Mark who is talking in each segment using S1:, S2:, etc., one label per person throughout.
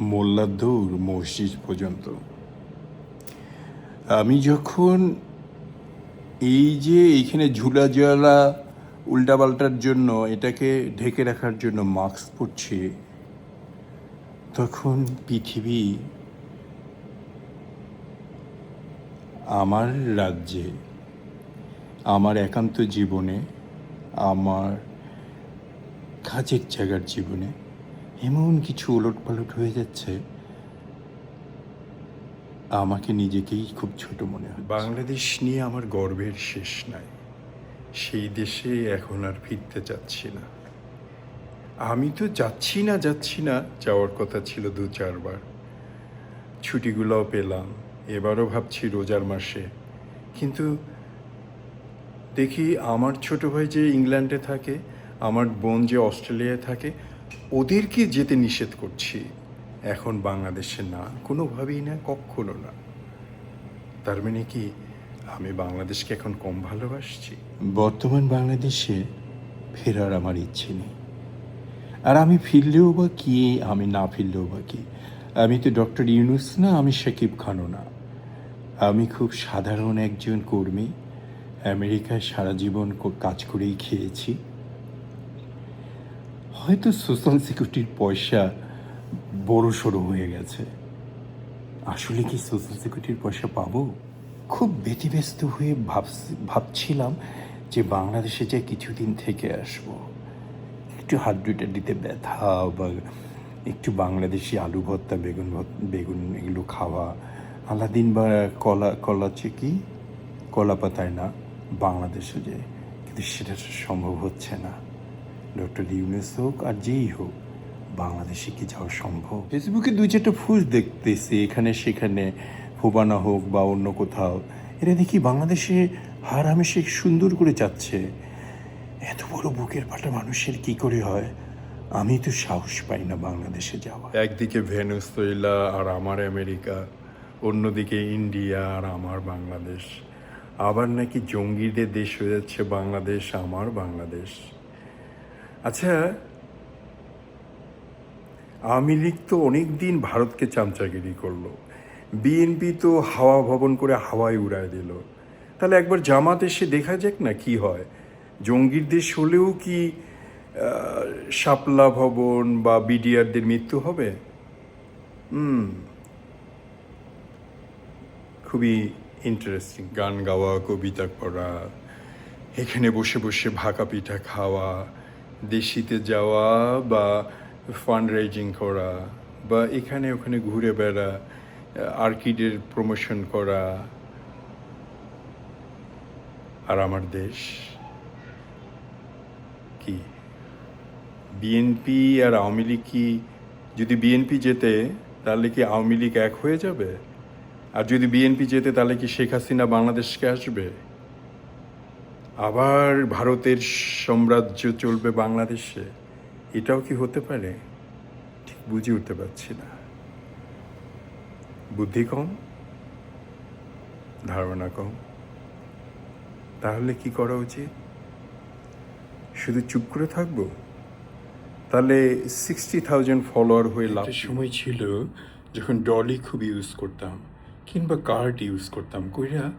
S1: মোল্লার দৌড় মসজিদ পর্যন্ত। আমি যখন এই যে এইখানে ঝুলা জ্বালা উল্টাপাল্টার জন্য, এটাকে ঢেকে রাখার জন্য মাস্ক পরছে, তখন পৃথিবী আমার রাজ্যে, আমার একান্ত জীবনে, আমার কাজের জায়গার জীবনে এমন কিছু ওলট পালট হয়ে যাচ্ছে, আমাকে নিজেকেই খুব ছোট মনে হয় বাংলাদেশ নিয়ে আমার গর্বের শেষ নাই। সেই দেশে এখন আর ফিরতে চাচ্ছি না। আমি তো যাচ্ছি না যাচ্ছি না, যাওয়ার কথা ছিল দু চারবার। ছুটিগুলোও পেলাম, এবারও ভাবছি রোজার মাসে। কিন্তু দেখি আমার ছোট ভাই যে ইংল্যান্ডে থাকে, আমার বোন যে অস্ট্রেলিয়ায় থাকে ওদেরকে যেতে নিষেধ করছি। এখন বাংলাদেশে না, কোনোভাবেই না, কখনো না। তার মানে কি, আমি বাংলাদেশকে এখন কম ভালোবাসছি? বর্তমান বাংলাদেশে ফেরার আমার ইচ্ছে নেই। আর আমি ফিরলেও বা কি, আমি না ফিরলেও বা কি? আমি তো ডক্টর ইউনুস না, আমি শাকিব খানও না। আমি খুব সাধারণ একজন কর্মী। আমেরিকায় সারা জীবন কাজ করেই খেয়েছি। হয়তো সোশ্যাল সিকিউরিটির পয়সা বড় সড়ো হয়ে গেছে। আসলে কি সোশ্যাল সিকিউরিটির পয়সা পাবো? খুব ব্যতিব্যস্ত হয়ে ভাব ভাবছিলাম যে বাংলাদেশে যে কিছুদিন থেকে আসব। একটু হাড্ডুটা দিতে ব্যথা বা একটু বাংলাদেশি আলু ভর্তা, বেগুন বেগুন এগুলো খাওয়া। আলাদিন বা কলা কলা কি? কলা পাতায় না, বাংলাদেশে যে, কিন্তু সেটা সম্ভব হচ্ছে না। ডক্টর ইউনেস হোক আর যেই হোক বাংলাদেশে কি যাওয়া সম্ভব? ফেসবুকে দুই চারটা ফুল দেখতেছি এখানে সেখানে ফোবানা হোক বা অন্য কোথাও। এরা দেখি বাংলাদেশে হার হামেশে সুন্দর করে যাচ্ছে। এত বড় বুকের পাটা মানুষের কি করে হয়? আমি তো সাহস পাই না বাংলাদেশে যাওয়া একদিকে ভেনেজুয়েলা আর আমার আমেরিকা অন্যদিকে ইন্ডিয়া আর আমার বাংলাদেশ। আবার নাকি জঙ্গিদের দেশ হয়ে যাচ্ছে বাংলাদেশ আমার বাংলাদেশ। আচ্ছা আওয়ামী লীগ তো অনেক দিন ভারতকে চামচাগিরি করল। বিএনপি তো হাওয়া ভবন করে হাওয়ায় উড়ায় দিল। তাহলে একবার জামাত এসে দেখা যাক না কি হয়। জঙ্গির দেশ হলেও কি শাপলা ভবন বা বিডিআরদের মৃত্যু হবে? হুম। খুবই ইন্টারেস্টিং গান গাওয়া, কবিতা পড়া, এখানে বসে বসে ভাকা পিঠা খাওয়া দেশিতে যাওয়া বা ফান্ড রেজিং করা বা এখানে ওখানে ঘুরে বেড়া, আর্কিডের প্রমোশন করা আর আমার দেশ কি? বিএনপি আর আওয়ামী লীগ কি যদি বিএনপি যেতে তাহলে কি আওয়ামী লীগ এক হয়ে যাবে? আর যদি বিএনপি যেতে তাহলে কি শেখ হাসিনা বাংলাদেশকে আসবে? আবার ভারতের সাম্রাজ্য চলবে বাংলাদেশে? এটাও কি হতে পারে? ঠিক বুঝে উঠতে পারছি না। বুদ্ধি কম? ধারণা কম? তাহলে কি করা উচিত? শুধু চুপ করে থাকব? তাহলে সিক্সটি থাউজেন্ড ফলোয়ার হয়ে লাভ সময় ছিল যখন ডলি খুব ইউজ করতাম কিংবা কার্ড ইউজ করতাম কইরা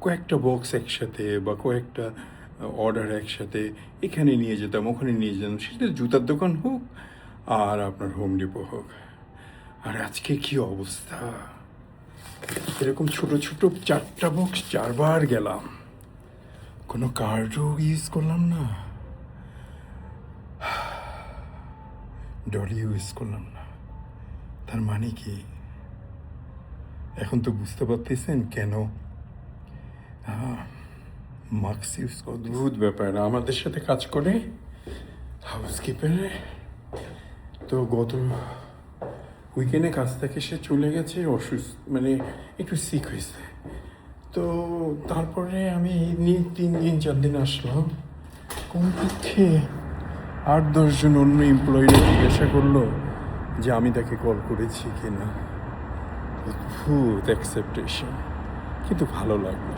S1: কয়েকটা বক্স একসাথে বা কয়েকটা অর্ডার একসাথে এখানে নিয়ে যেতাম, ওখানে নিয়ে যেতাম। সেটা জুতার দোকান হোক আর আপনার হোম ডিপো হোক। আর আজকে কি অবস্থা? এরকম ছোট ছোট চারটা বক্স চারবার গেলাম। কোনো কার্ডও ইউজ করলাম না। ডলি ইউজ করলাম না। তার মানে কি? এখন তো বুঝতে পারতেছেন কেন মাস্ক ইউজ অদ্ভুত ব্যাপার, আমাদের সাথে কাজ করে হাউসকিপারে তো গত উইকেন্ডে কাজ থেকে সে চলে গেছে অসুস্থ মানে একটু সিক হয়েছে। তো তারপরে আমি নি- তিন দিন, চার দিন আসলাম। কমপক্ষে আট দশজন অন্য এমপ্লয়িরা জিজ্ঞাসা করল যে আমি তাকে কল করেছি কিনা। অদ্ভুত অ্যাকসেপ্টেশন কিন্তু ভালো লাগল।